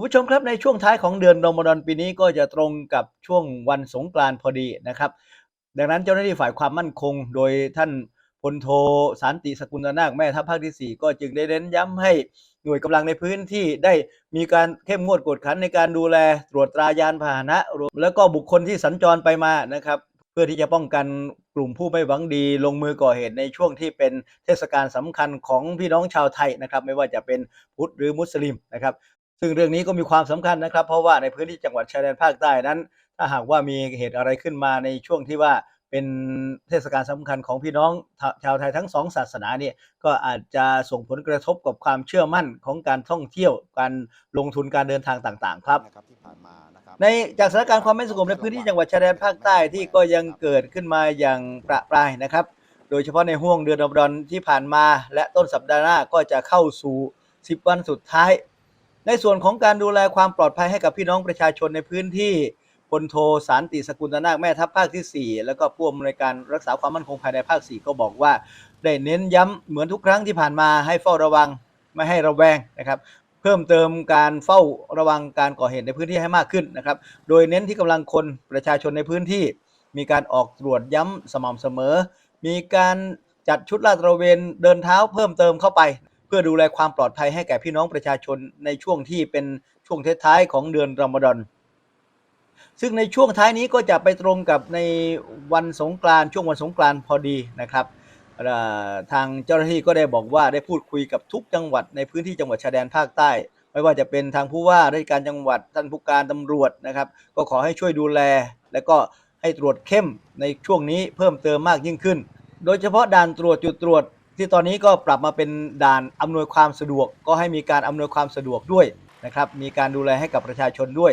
คุณผู้ชมครับในช่วงท้ายของเดือนรอมฎอนปีนี้ก็จะตรงกับช่วงวันสงกรานต์พอดีนะครับ ดังนั้นเจ้าหน้าที่ฝ่ายความมั่นคง โดยท่านพลโทสันติสกุลนาคแม่ทัพภาคที่ 4 ก็จึงได้เน้นย้ำให้หน่วยกำลังในพื้นที่ได้มีการเข้มงวดกวดขันในการดูแลตรวจตรายานพาหนะรวมแล้วก็บุคคลที่สัญจรไปมานะครับ เพื่อที่จะป้องกันกลุ่มผู้ไม่หวังดี ลงมือก่อเหตุในช่วงที่เป็นเทศกาลสำคัญของพี่น้องชาวไทยนะครับ ไม่ว่าจะเป็นพุทธหรือมุสลิมนะครับ ซึ่งเรื่องนี้ก็มีความสำคัญนะครับ เพราะว่าในพื้นที่จังหวัดชายแดนภาคใต้นั้น ถ้าหากว่ามีเหตุอะไรขึ้นมาในช่วงที่ว่าเป็นเทศกาลสำคัญของพี่น้องชาวไทยทั้งสองศาสนาเนี่ยก็อาจจะส่งผลกระทบกับความเชื่อมั่นของการท่องเที่ยวการลงทุนการเดินทางต่างๆครับนะครับที่ผ่านมานะครับในจากสถานการณ์ความไม่สงบในพื้นที่จังหวัดชายแดนภาคใต้ที่ก็ยังเกิดขึ้นมาอย่างประปรายนะครับ โดยเฉพาะในห่วงเดือนรอมฎอนที่ผ่านมา และต้นสัปดาห์หน้าก็จะเข้าสู่ 10 วันสุดท้าย ในส่วนของการดูแลความปลอดภัยให้กับพี่น้องประชาชนในพื้นที่พลโทสารติสกุลนาคแม่ทัพภาคที่ 4 แล้วก็ผู้อำนวยการรักษาความมั่นคงภายในภาค 4 ก็บอกว่า ได้เน้นย้ำเหมือนทุกครั้งที่ผ่านมาให้เฝ้าระวังไม่ให้ระแวงนะครับ เพิ่มเติมการเฝ้าระวังการก่อเหตุในพื้นที่ให้มากขึ้นนะครับ โดยเน้นที่กำลังคนประชาชนในพื้นที่ มีการออกตรวจย้ำสม่ำเสมอ มีการจัดชุดลาดตระเวนเดินเท้าเพิ่มเติมเข้าไป พื่อดูแลความปลอดภัยให้แก่พี่น้องประชาชนในช่วงที่เป็นช่วงท้ายๆของเดือนรอมฎอนซึ่งในช่วงท้ายนี้ก็จะไปตรงกับในวันสงกรานต์ช่วงวันสงกรานพอดีนะครับทางเจ้าหน้าที่ก็ได้บอกว่าได้พูดคุยกับทุกจังหวัดในพื้นที่จังหวัดชายแดนภาคใต้ ไม่ว่าจะเป็นทางผู้ว่าราชการจังหวัดท่านผู้การตำรวจนะครับ ก็ขอให้ช่วยดูแล และก็ให้ตรวจเข้มในช่วงนี้เพิ่มเติมมากยิ่งขึ้น โดยเฉพาะด่านตรวจจุดตรวจ ที่ตอนนี้ก็ปรับมาเป็นด่านอำนวยความสะดวก ก็ให้มีการอำนวยความสะดวกด้วยนะครับ มีการดูแลให้กับประชาชนด้วย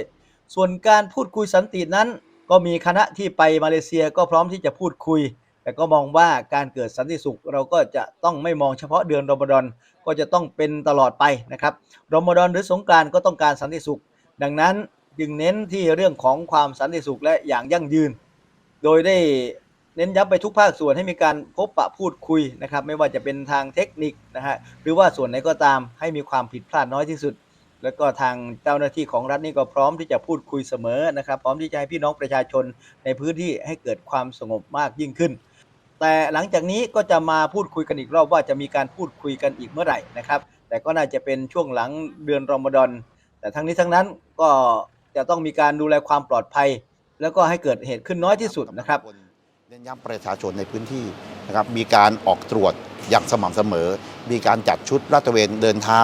ส่วนการพูดคุยสันตินั้น ก็มีคณะที่ไปมาเลเซียก็พร้อมที่จะพูดคุย แต่ก็มองว่าการเกิดสันติสุข เราก็จะต้องไม่มองเฉพาะเดือนรอมฎอนก็จะต้องเป็นตลอดไปนะครับรอมฎอนหรือสงกรานก็ต้องการสันติสุข ดังนั้นจึงเน้นที่เรื่องของความสันติสุขและอย่างยั่งยืน โดยได้ เน้นย้ำไปทุกภาคส่วนให้มีการพบปะพูดคุยนะครับ ไม่ว่าจะเป็นทางเทคนิคนะฮะหรือว่าส่วนไหนก็ตามให้มีความผิดพลาดน้อยที่สุด แล้วก็ทางเจ้าหน้าที่ของรัฐนี่ก็พร้อมที่จะพูดคุยเสมอนะครับ พร้อมที่จะให้พี่น้องประชาชนในพื้นที่ให้เกิดความสงบมากยิ่งขึ้น แต่หลังจากนี้ก็จะมาพูดคุยกันอีกรอบว่าจะมีการพูดคุยกันอีกเมื่อไหร่นะครับ แต่ก็น่าจะเป็นช่วงหลังเดือนรอมฎอนแต่ทั้งนี้ทั้งนั้นก็จะต้องมีการดูแลความปลอดภัย แล้วก็ให้เกิดเหตุขึ้นน้อยที่สุดนะครับ เน้นย้ำประชาชนในพื้นที่นะครับมีการออกตรวจอย่างสม่ำเสมอ มีการจัดชุดลาดตระเวนเดินเท้า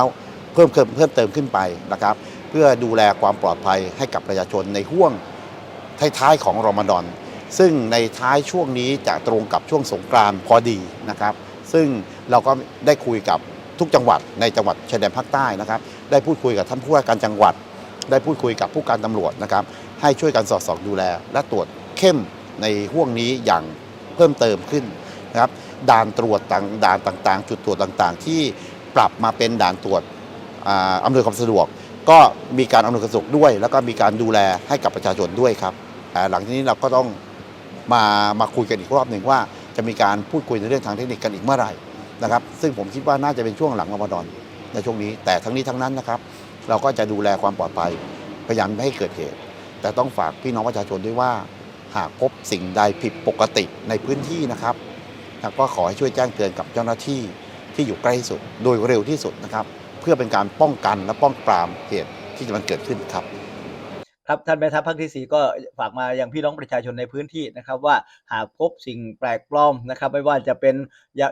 เพิ่มเติมเพิ่มเติมขึ้นไปนะครับ เพื่อดูแลความปลอดภัยให้กับประชาชนในห่วงท้ายๆของรอมฎอน ซึ่งในท้ายช่วงนี้จะตรงกับช่วงสงกรานต์พอดีนะครับ ซึ่งเราก็ได้คุยกับทุกจังหวัดในจังหวัดชายแดนภาคใต้นะครับ ได้พูดคุยกับท่านผู้ว่าการจังหวัด ได้พูดคุยกับผู้การตำรวจนะครับ ให้ช่วยกันสอดส่องดูแล และตรวจเข้ม ในห่วงนี้อย่างเพิ่มเติมขึ้นนะครับด่านตรวจต่างด่านต่างๆ จุดตรวจต่างๆ ที่ปรับมาเป็นด่านตรวจอำนวยความสะดวก ก็มีการอำนวยความสะดวกด้วย แล้วก็มีการดูแลให้กับประชาชนด้วยครับหลังจากนี้เราก็ต้องมามาคุยกันอีกรอบหนึ่งว่าจะมีการพูดคุยในเรื่องทางเทคนิคกันอีกเมื่อไหร่นะครับ ซึ่งผมคิดว่าน่าจะเป็นช่วงหลังรอมฎอนในช่วงนี้ แต่ทั้งนี้ทั้งนั้นนะครับ เราก็จะดูแลความปลอดภัยพยายามไม่ให้เกิดเหตุ แต่ต้องฝากพี่น้องประชาชนด้วยว่า หากพบสิ่งใดผิดปกติในพื้นที่นะครับก็ขอให้ช่วยแจ้งเตือนกับเจ้าหน้าที่ที่อยู่ใกล้สุด โดยเร็วที่สุดนะครับ เพื่อเป็นการป้องกันและป้องปรามเหตุที่จะมันเกิดขึ้นครับครับท่านแม่ทัพภาคที่ 4 ก็ฝากมาอยังพี่น้องประชาชนในพื้นที่นะครับ ว่าหากพบสิ่งแปลกปลอมนะครับ ไม่ว่าจะเป็น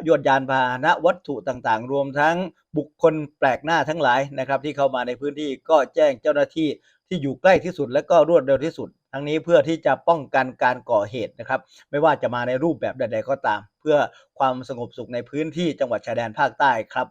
ยวดยานพาหนะวัตถุต่างๆ รวมทั้งบุคคลแปลกหน้าทั้งหลายนะครับ ที่เข้ามาในพื้นที่ก็แจ้งเจ้าหน้าที่ที่อยู่ใกล้ที่สุดและก็รวดเร็วที่สุด ทั้งนี้เพื่อที่จะป้องกันการก่อเหตุนะครับ ไม่ว่าจะมาในรูปแบบใด ๆ ก็ตาม เพื่อความสงบสุขในพื้นที่จังหวัดชายแดนภาคใต้ครับ